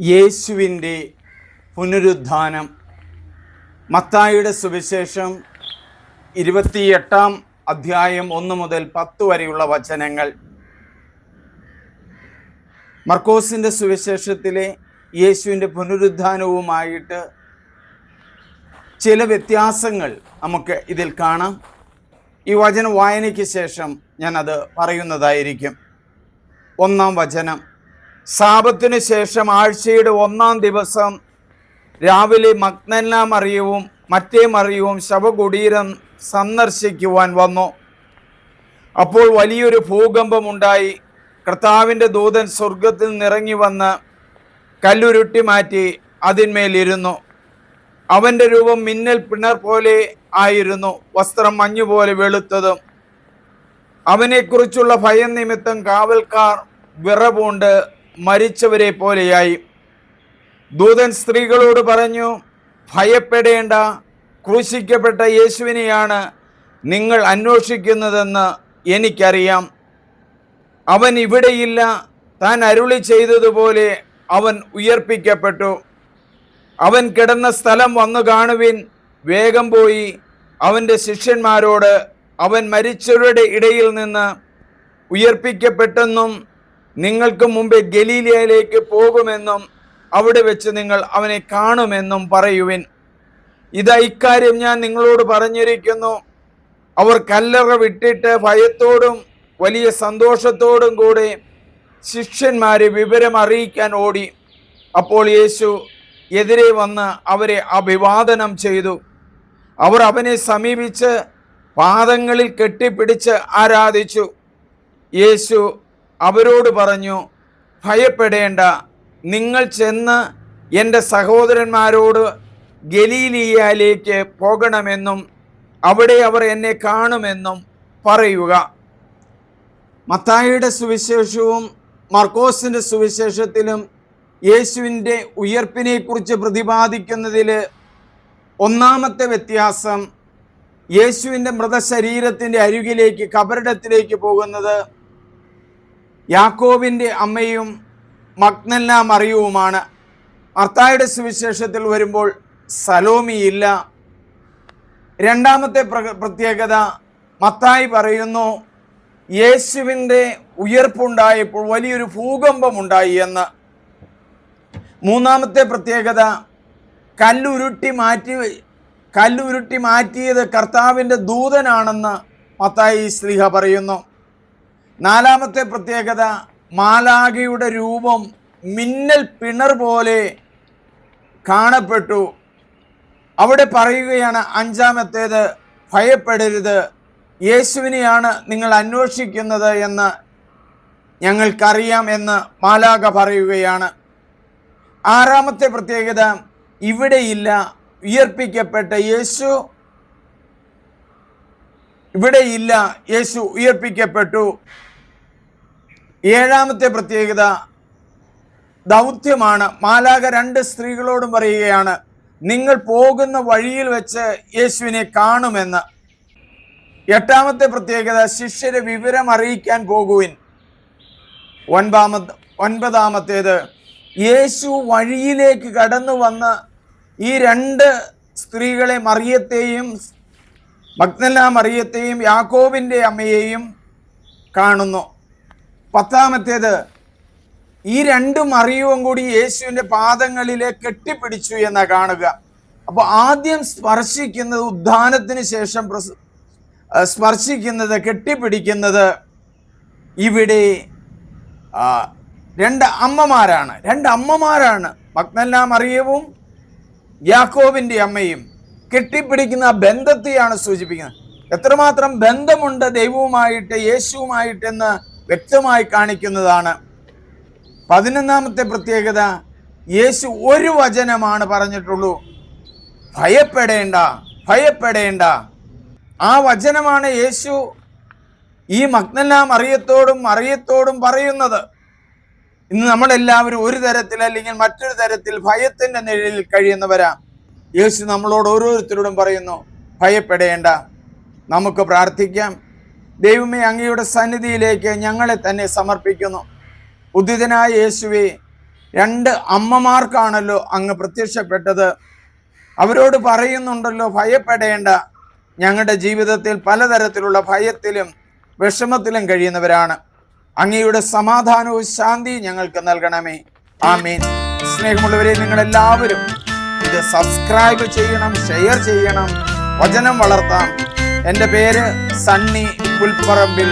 യേശുവിന്റെ പുനരുദ്ധാനം. മത്തായിയുടെ സുവിശേഷം ഇരുപത്തിയെട്ടാം അധ്യായം ഒന്ന് മുതൽ പത്ത് വരെയുള്ള വചനങ്ങൾ. മർക്കോസിന്റെ സുവിശേഷത്തിലെ യേശുവിന്റെ പുനരുദ്ധാനവുമായിട്ട് ചില വ്യത്യാസങ്ങൾ നമുക്ക് ഇതിൽ കാണാം. ഈ വചന വായനയ്ക്ക് ശേഷം ഞാനത് പറയുന്നതായിരിക്കും. ഒന്നാം വചനം. സാപത്തിനു ശേഷം ആഴ്ചയുടെ ഒന്നാം ദിവസം രാവിലെ മഗ്നല്ല മറിയവും മറ്റേ മറിയവും ശവകുടീരം സന്ദർശിക്കുവാൻ വന്നു. അപ്പോൾ വലിയൊരു ഭൂകമ്പമുണ്ടായി. കർത്താവിന്റെ ദൂതൻ സ്വർഗത്തിൽ നിറങ്ങി വന്ന് കല്ലുരുട്ടി മാറ്റി അതിന്മേലിരുന്നു. അവന്റെ രൂപം മിന്നൽ പിണർ പോലെ ആയിരുന്നു വസ്ത്രം മഞ്ഞുപോലെ വെളുത്തതും. അവനെക്കുറിച്ചുള്ള ഭയം നിമിത്തം കാവൽക്കാർ വിറപൂണ്ട് മരിച്ചവരെ പോലെയായി. ദൂതൻ സ്ത്രീകളോട് പറഞ്ഞു ഭയപ്പെടേണ്ട. ക്രൂശിക്കപ്പെട്ട യേശുവിനെയാണ് നിങ്ങൾ അന്വേഷിക്കുന്നതെന്ന് എനിക്കറിയാം. അവൻ ഇവിടെയില്ല. താൻ അരുളി ചെയ്തതുപോലെ അവൻ ഉയർപ്പിക്കപ്പെട്ടു. അവൻ കിടന്ന സ്ഥലം വന്നു കാണുവിൻ. വേഗം പോയി. അവന്റെ ശിഷ്യന്മാരോട് അവൻ മരിച്ചവരുടെ ഇടയിൽ നിന്ന് ഉയർപ്പിക്കപ്പെട്ടെന്നും നിങ്ങൾക്ക് മുമ്പേ ഗലീലയിലേക്ക് പോകുമെന്നും അവിടെ വെച്ച് നിങ്ങൾ അവനെ കാണുമെന്നും പറയുവിൻ. ഇതാ ഇക്കാര്യം ഞാൻ നിങ്ങളോട് പറഞ്ഞിരിക്കുന്നു. അവർ കല്ലറ വിട്ടിട്ട് ഭയത്തോടും വലിയ സന്തോഷത്തോടും കൂടെ ശിഷ്യന്മാരെ വിവരം അറിയിക്കാൻ ഓടി. അപ്പോൾ യേശു എതിരെ വന്ന് അവരെ അഭിവാദനം ചെയ്തു. അവർ അവനെ സമീപിച്ച് പാദങ്ങളിൽ കെട്ടിപ്പിടിച്ച് ആരാധിച്ചു. യേശു അവരോട് പറഞ്ഞു ഭയപ്പെടേണ്ട. നിങ്ങൾ ചെന്ന് എന്റെ സഹോദരന്മാരോട് ഗലീലിയയിലേക്ക് പോകണമെന്നും അവിടെ അവർ എന്നെ കാണുമെന്നും പറയുക. മത്തായിയുടെ സുവിശേഷവും മർക്കോസിന്റെ സുവിശേഷത്തിലും യേശുവിന്റെ ഉയർപ്പിനെക്കുറിച്ച് പ്രതിപാദിക്കുന്നതിൽ ഒന്നാമത്തെ വ്യത്യാസം യേശുവിന്റെ മൃതശരീരത്തിന്റെ അരികിലേക്ക് കബറിടത്തിലേക്ക് പോകുന്നത് യാക്കോബിന്റെ അമ്മയും മഗ്നല്ല മറിയവുമാണ് മർത്തായുടെ സുവിശേഷത്തിൽ വരുമ്പോൾ സലോമിയില്ല രണ്ടാമത്തെ പ്ര- പ്രത്യേകത മത്തായി പറയുന്നു യേശുവിന്റെ ഉയർപ്പുണ്ടായപ്പോൾ വലിയൊരു ഭൂകമ്പമുണ്ടായി എന്ന്. മൂന്നാമത്തെ പ്രത്യേകത കല്ലുരുട്ടി മാറ്റി കല്ലുരുട്ടി മാറ്റിയത് കർത്താവിന്റെ ദൂതനാണെന്ന് മത്തായി സ്ലിഹ പറയുന്നു. നാലാമത്തെ പ്രത്യേകത മാലാഖയുടെ രൂപം മിന്നൽ പിണർ പോലെ കാണപ്പെട്ടു. അവിടെ പറയുകയാണ് അഞ്ചാമത്തേത് ഭയപ്പെടരുത് യേശുവിനെയാണ് നിങ്ങൾ അന്വേഷിക്കുന്നത് എന്ന് ഞങ്ങൾക്കറിയാം എന്ന് മാലാഖ പറയുകയാണ്. ആറാമത്തെ പ്രത്യേകത ഇവിടെയില്ല ഉയർപ്പിക്കപ്പെട്ട യേശു ഇവിടെയില്ല യേശു ഉയർപ്പിക്കപ്പെട്ടു. ഏഴാമത്തെ പ്രത്യേകത ദൗത്യമാണ്. മാലാക രണ്ട് സ്ത്രീകളോടും പറയുകയാണ് നിങ്ങൾ പോകുന്ന വഴിയിൽ വെച്ച് യേശുവിനെ കാണുമെന്ന്. എട്ടാമത്തെ പ്രത്യേകത ശിഷ്യരെ വിവരം അറിയിക്കാൻ പോകുവിൻ. ഒൻപാമ ഒൻപതാമത്തേത് യേശു വഴിയിലേക്ക് കടന്നു വന്ന് ഈ രണ്ട് സ്ത്രീകളെ മറിയത്തെയും മഗ്നല മറിയത്തെയും യാക്കോബിന്റെ അമ്മയെയും കാണുന്നു. പത്താമത്തേത് ഈ രണ്ട് മറിയവും കൂടി യേശുവിന്റെ പാദങ്ങളിലെ കെട്ടിപ്പിടിച്ചു എന്ന കാണുക. അപ്പോൾ ആദ്യം സ്പർശിക്കുന്നത് ഉദ്ധാനത്തിന് ശേഷം സ്പർശിക്കുന്നത് കെട്ടിപ്പിടിക്കുന്നത് ഇവിടെ രണ്ട് അമ്മമാരാണ്. രണ്ട് അമ്മമാരാണ്. മഗ്നല്ല മറിയവും യാക്കോബിന്റെ അമ്മയും. കെട്ടിപ്പിടിക്കുന്ന ബന്ധത്തെയാണ് സൂചിപ്പിക്കുന്നത്. എത്രമാത്രം ബന്ധമുണ്ട് ദൈവവുമായിട്ട് യേശുവുമായിട്ടെന്ന് വ്യക്തമായി കാണിക്കുന്നതാണ്. പതിനൊന്നാമത്തെ പ്രത്യേകത യേശു ഒരു വചനമാണ് പറഞ്ഞിട്ടുള്ളൂ. ഭയപ്പെടേണ്ട ഭയപ്പെടേണ്ട. ആ വചനമാണ് യേശു ഈ മഗ്നല്ല മറിയത്തോടും മറിയത്തോടും പറയുന്നത്. ഇന്ന് നമ്മളെല്ലാവരും ഒരു തരത്തിൽ അല്ലെങ്കിൽ മറ്റൊരു തരത്തിൽ ഭയത്തിന്റെ നിഴലിൽ കഴിയുന്നവരാ. യേശു നമ്മളോട് ഓരോരുത്തരോടും പറയുന്നു ഭയപ്പെടേണ്ട. നമുക്ക് പ്രാർത്ഥിക്കാം. ദൈവമേ അങ്ങയുടെ സന്നിധിയിലേക്ക് ഞങ്ങളെ തന്നെ സമർപ്പിക്കുന്നു. ഉദിതനായ യേശുവെ രണ്ട് അമ്മമാർക്കാണല്ലോ അങ്ങ് പ്രത്യക്ഷപ്പെട്ടത്. അവരോട് പറയുന്നുണ്ടല്ലോ ഭയപ്പെടേണ്ട. ഞങ്ങളുടെ ജീവിതത്തിൽ പലതരത്തിലുള്ള ഭയത്തിലും വിഷമത്തിലും കഴിയുന്നവരാണ്. അങ്ങയുടെ സമാധാനവും ശാന്തിയും ഞങ്ങൾക്ക് നൽകണമേ. ആമീൻ. സ്നേഹമുള്ളവരെ നിങ്ങളെല്ലാവരും ഇത് സബ്സ്ക്രൈബ് ചെയ്യണം ഷെയർ ചെയ്യണം വചനം വളർത്താം. എന്റെ പേര് സണ്ണി പുൽപ്പറമ്പിൽ